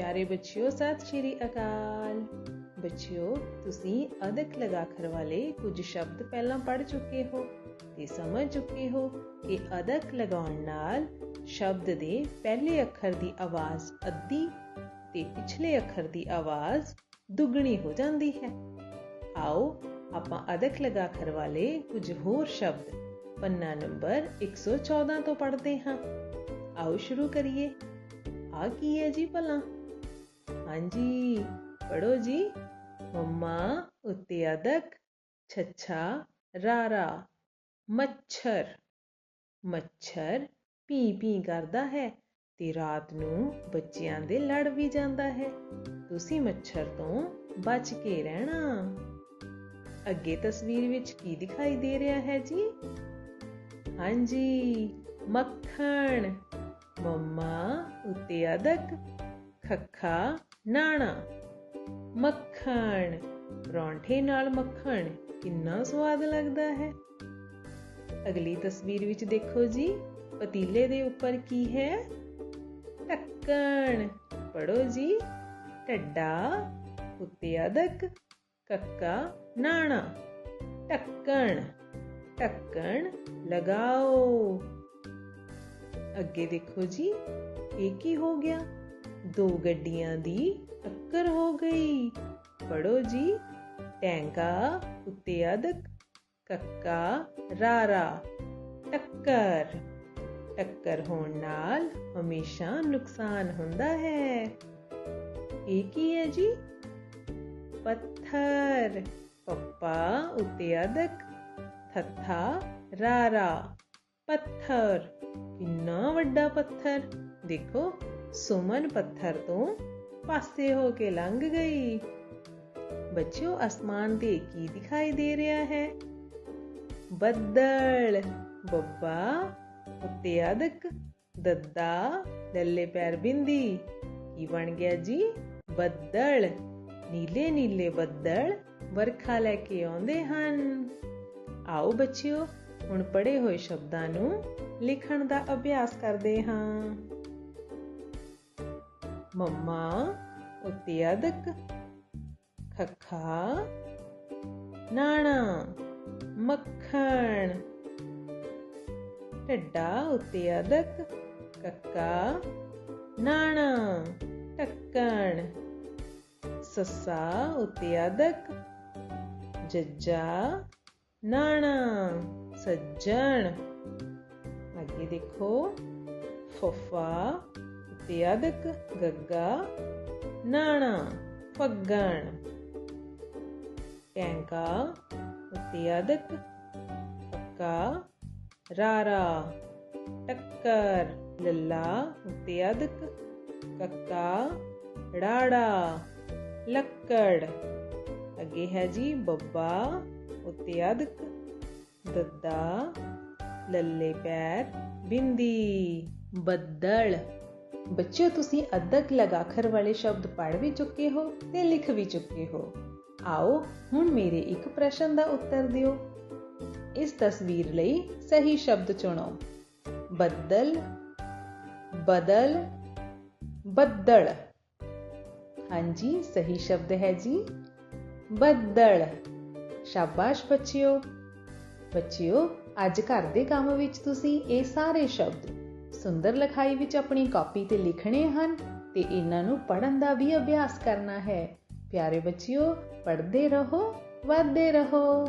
ਪਿਆਰੇ ਬੱਚਿਓ, ਸਤਿ ਸ਼੍ਰੀ ਅਕਾਲ। ਬੱਚਿਓ, ਤੁਸੀਂ ਅਦਕ ਲਗਾਖਰ ਵਾਲੇ ਕੁਝ ਸ਼ਬਦ ਪਹਿਲਾਂ ਪੜ੍ਹ ਚੁੱਕੇ ਹੋ ਤੇ ਸਮਝ ਚੁੱਕੇ ਹੋ ਕਿ ਅਦਕ ਲਗਾਉਣ ਨਾਲ ਸ਼ਬਦ ਦੇ ਪਹਿਲੇ ਅੱਖਰ ਦੀ ਆਵਾਜ਼ ਅੱਧੀ ਤੇ ਪਿਛਲੇ ਅੱਖਰ ਦੀ ਆਵਾਜ਼ ਦੁੱਗਣੀ ਹੋ ਜਾਂਦੀ ਹੈ। ਆਓ, ਆਪਾਂ ਅਦਕ ਲਗਾਖਰ ਵਾਲੇ ਕੁਝ ਹੋਰ ਸ਼ਬਦ ਪੰਨਾ ਨੰਬਰ 114 ਤੋਂ ਪੜ੍ਹਦੇ ਹਾਂ। ਆਓ, ਸ਼ੁਰੂ ਕਰੀਏ। ਆ ਕੀ ਹੈ ਜੀ ਭਲਾ? ਹਾਂਜੀ ਪੜੋ ਜੀ। ਮੰਮਾ, ਉੱਤੇ ਅਦਕ, ਛੱਛਾ, ਰਾਰਾ, ਮੱਛਰ। ਮੱਛਰ ਪੀ ਪੀ ਕਰਦਾ ਹੈ ਤੇ ਰਾਤ ਨੂੰ ਬੱਚਿਆਂ ਦੇ ਲੜ ਵੀ ਜਾਂਦਾ ਹੈ। ਤੁਸੀਂ ਮੱਛਰ ਤੋਂ ਬਚ ਕੇ ਰਹਿਣਾ। ਅੱਗੇ ਤਸਵੀਰ ਵਿੱਚ ਕੀ ਦਿਖਾਈ ਦੇ ਰਿਹਾ ਹੈ ਜੀ? ਹਾਂਜੀ, ਮੱਖਣ। ਮੰਮਾ, ਉੱਤੇ ਅਦਕ, ਖੱਖਾ ਨਾਣਾ, ਮੱਖਣ। ਪਰੌਂਠੇ ਨਾਲ ਮੱਖਣ ਕਿੰਨਾ ਸਵਾਦ ਲੱਗਦਾ ਹੈ। ਅਗਲੀ ਤਸਵੀਰ ਵਿੱਚ ਦੇਖੋ ਜੀ, ਪਤੀਲੇ ਦੇ ਉੱਪਰ ਕੀ ਹੈ? ਢੱਕਣ। ਪੜੋ ਜੀ ਟੱਡਾ ਉੱਤੇ ਅਦਕ ਕੱਕਾ, ਨਾਣਾ। ਢੱਕਣ ਢੱਕਣ, ਲਗਾਓ। ਅੱਗੇ ਦੇਖੋ ਜੀ, ਇਹ ਕੀ ਹੋ ਗਿਆ? ਦੋ ਗੱਡੀਆਂ ਦੀ ਟੱਕਰ ਹੋ ਗਈ। ਪੜੋ ਜੀ, ਟੈਂਕਾ, ਉੱਤੇ ਅਦਕ, ਕੱਕਾ, ਰਾਰਾ। ਟੱਕਰ। ਟੱਕਰ ਹੋਣ ਨਾਲ ਹਮੇਸ਼ਾ ਨੁਕਸਾਨ ਹੁੰਦਾ ਹੈ। ਇਹ ਕੀ ਹੈ ਜੀ? ਪੱਥਰ। ਪੱਪਾ, ਉੱਤੇ ਅਦਕ, ਥੱਥਾ, ਰਾਰਾ। ਪੱਥਰ। ਕਿੰਨਾ ਵੱਡਾ ਪੱਥਰ। ਦੇਖੋ। ਸੁਮਨ ਪੱਥਰ ਤੋਂ ਪਾਸੇ ਹੋ ਕੇ ਲੰਘ ਗਈ। ਬੱਚਿਓ, ਅਸਮਾਨ ਤੇ ਕੀ ਦਿਖਾਈ ਦੇ ਰਿਹਾ ਹੈ? ਬੱਦਲ, ਬੱਬਾ, ਉੱਤੇ ਅਦਕ, ਦੱਦਾ ਲੱਲੇ ਪੈਰ ਬਿੰਦੀ। ਕੀ ਬਣ ਗਿਆ ਜੀ? ਬੱਦਲ, ਨੀਲੇ ਨੀਲੇ ਬੱਦਲ ਵਰਖਾ ਲੈ ਕੇ ਆਉਂਦੇ ਹਨ। ਆਓ ਬੱਚਿਓ, ਹੁਣ ਪੜ੍ਹੇ ਹੋਏ ਸ਼ਬਦਾਂ ਨੂੰ ਲਿਖਣ ਦਾ ਅਭਿਆਸ ਕਰਦੇ ਹਾਂ। ਮੰਮਾ ਉੱਤੇ ਅਦਕ ਖੱਖਾ, ਨਾਣਾ, ਮੱਖਣ, ਢੱਡਾ ਉੱਤੇ ਅਦਕ ਕੱਕਾ, ਨਾਣਾ ਟੱਕਣ ਸੱਸਾ ਉੱਤੇ ਅਦਕ ਜੱਜਾ, ਨਾਣਾ, ਸੱਜਣ। ਅੱਗੇ ਦੇਖੋ, ਫਫਾ ਉੱਤੇ ਅਦਕ ਗੱਗਾ ਨਾਣਾ ਫੱਗਣ। ਟੈਂਕਾ ਉਤੇ ਅਦਕ ਪੱਕਾ ਰਾਰਾ। ਟੱਕਰ ਲੱਲਾ ਉੱਤੇ ਅਦਕ ਕੱਕਾ ੜਾੜਾ ਲੱਕੜ ਅੱਗੇ ਹੈ ਜੀ ਬੱਬਾ ਉੱਤੇ ਅਦਕ ਦੱਦਾ। ਲੱਲੇ ਪੈਰ ਬਿੰਦੀ ਬੱਦਲ। ਬੱਚਿਓ, ਤੁਸੀਂ ਅਦਕ ਲਗਾਖਰ ਵਾਲੇ ਸ਼ਬਦ ਪੜ੍ਹ ਵੀ ਚੁੱਕੇ ਹੋ ਤੇ ਲਿਖ ਵੀ ਚੁੱਕੇ ਹੋ। ਆਓ, ਹੁਣ ਮੇਰੇ ਇੱਕ ਪ੍ਰਸ਼ਨ ਦਾ ਉੱਤਰ ਦਿਓ। ਇਸ ਤਸਵੀਰ ਲਈ ਸਹੀ ਸ਼ਬਦ ਚੁਣੋ। ਬੱਦਲ, ਬਦਲ, ਬੱਦਲ। ਹਾਂਜੀ, ਸਹੀ ਸ਼ਬਦ ਹੈ ਜੀ। ਬੱਦਲ। ਸ਼ਾਬਾਸ਼ ਬੱਚਿਓ। ਬੱਚਿਓ, ਅੱਜ ਘਰ ਦੇ ਕੰਮ ਵਿੱਚ ਤੁਸੀਂ ਇਹ ਸਾਰੇ ਸ਼ਬਦ ਸੁੰਦਰ ਲਿਖਾਈ ਵਿੱਚ ਆਪਣੀ ਕਾਪੀ ਤੇ ਲਿਖਣੇ ਹਨ ਤੇ ਇਹਨਾਂ ਨੂੰ ਪੜਨ ਦਾ ਵੀ ਅਭਿਆਸ ਕਰਨਾ ਹੈ। ਪਿਆਰੇ ਬੱਚਿਓ, ਪੜ੍ਹਦੇ ਰਹੋ, ਵੱਧਦੇ ਰਹੋ।